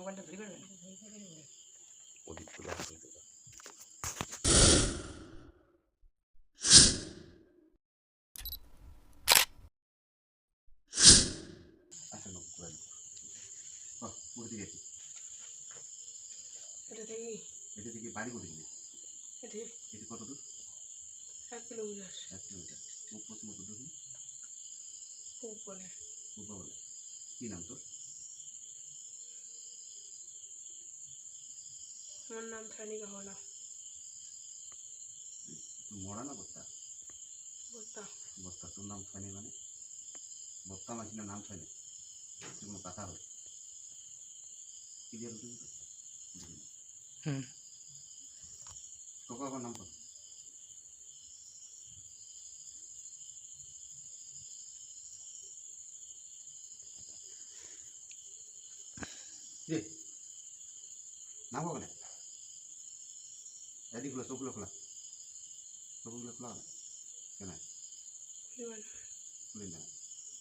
মোবাইলটা ধরে পারবেন ওদিক যেতে পারে। আচ্ছা। এটা থেকে বাড়ি করে দিলে এটি কত দূর? এক কিলোমিটার। এক কিলোমিটার। পশ্চিম কত দূর পূর্ব নাম তোর? আমার নাম সানিকা হলা তুই মরা না বস্তা বস্তা বস্তা তোর নাম ছয়নি মানে বস্তা মাসিনার নাম ছয়নি তুই কোনো কথা হবে ক্লিয়ার হতে হুম কখন আবার নাম কর রে নাম কখন এদিক খোলা চোখগুলো খোলা চোখগুলো খোলা কেন খুলি না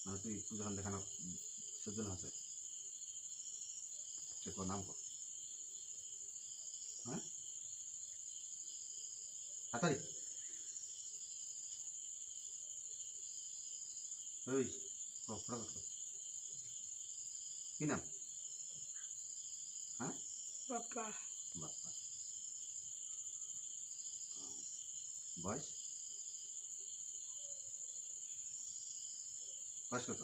মানে তুই তুই দেখানো সেজন আছে সে তোর নাম কর হ্যাঁ হাতারি ওই কপড়া কত কি নাম হ্যাঁ বাপ্পা বাপ্পা বয়স? বয়স কত?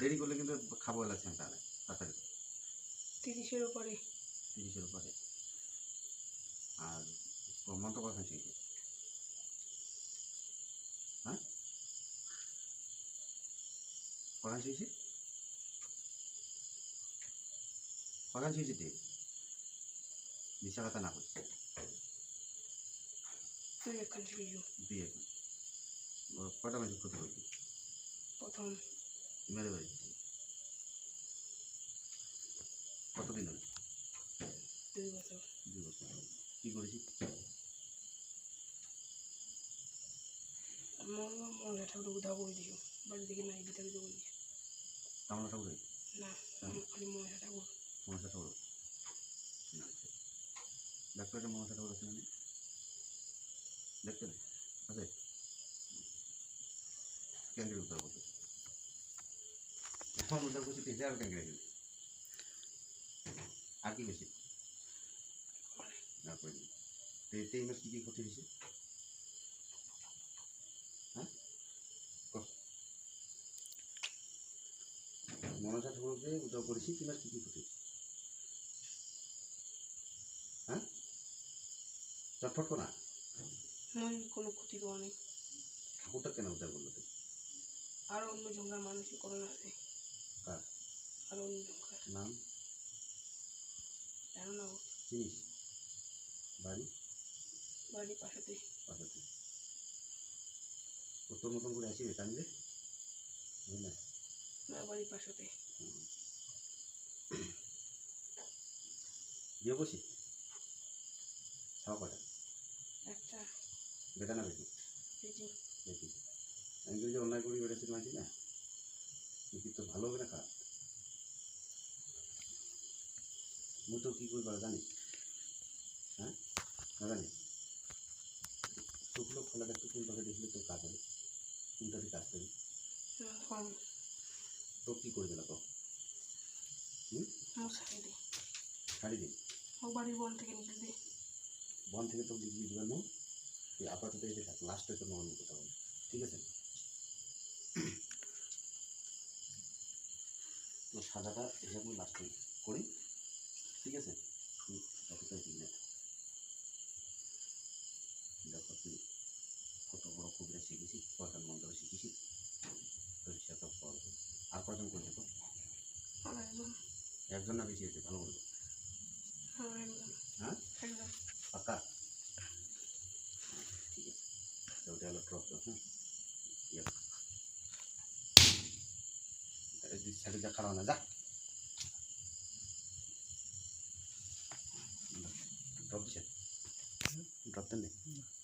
দেরি করলে কিন্তু খাব লাগছে তাহলে তাড়াতাড়ি। তিরিশের উপরে। তিরিশের উপরে। আর মন্ত কখন শিখবে হ্যাঁ? কখন শিখছি কখন শিখছি তুই মিশা কথা না করছি তুই এখন কটা মাসে ক্ষতি করবি প্রথম। মেরে বাড়ি কতদিন হলো? দুই বছর। দুই বছর। কী করেছি মন ঠাকুর উদা করে দিও বাড়ি থেকে নাই ভিতরে করে দিও কামনা ঠাকুরে না খালি মনে ঠাকুর। ঠাকুর। ডাক্তারের মনসা ঠাকুর আছে মানে দেখতে আছে ক্যাঙ্গের উদ্ধার করতে এখন উদ্ধার করছি আর ক্যাঙ্গেরে গেলে আর কি বেশি না করে এই মাস কী কী ক্ষতি হয়েছে হ্যাঁ কর। মনসা ঠাকুরকে উদ্ধার করেছি তিন মাস কী কী ক্ষতি হয়েছে হ্যাঁ চটফট করো না? মই কোনো ক্ষতি করা নেই ঠাকুরটা কেন উদ্ধার করল তুমি? আর অন্য জঙ্গার মানুষের করোনা আছে কার? আর অন্য জঙ্গার নাম? জানো না চিনিস বাড়ি? বাড়ি পাশাতে। পাশাতে। তোর মতন করে আসিবে টানলে? বুঝলে না? বাড়ি পাশাতে। দিয়ে বসি। খাওয়া কটা বেটা না বেটি? বেটি। আমি যদি অন্যায় করি বেড়েছি মাঝি না? কি তো ভালো হবে না খারাপ? মুই তো কী করি করা জানিস? হ্যাঁ? না জানিস? চোখগুলো খোলা একটু কোন পাখে দেখলে তোর কাজ হবে? কোনটাতে কাজ করবি? তোর কী করে দিল তো আমার সাইডে দে। ছাড়ি দিই বাড়ির বন থেকে দে। বন থেকে তো ডিগ্রি দিবার না তুই আপাতত এসে থাক লাস্টে তোর নর্মাল কথা বল ঠিক আছে? তো সাজাটা হিসাব করে লাস্টে করি ঠিক আছে? তুই দেখো। তুই কত বড় কবিরা শিখেছিস কয়টা মন্ত্র শিখেছিস তোর হিসাবটা ফল আর কজন করছে তো? একজন না বেশি আছে ভালো বলব साइड जा खड़ा जा ड्रॉप ड्रॉप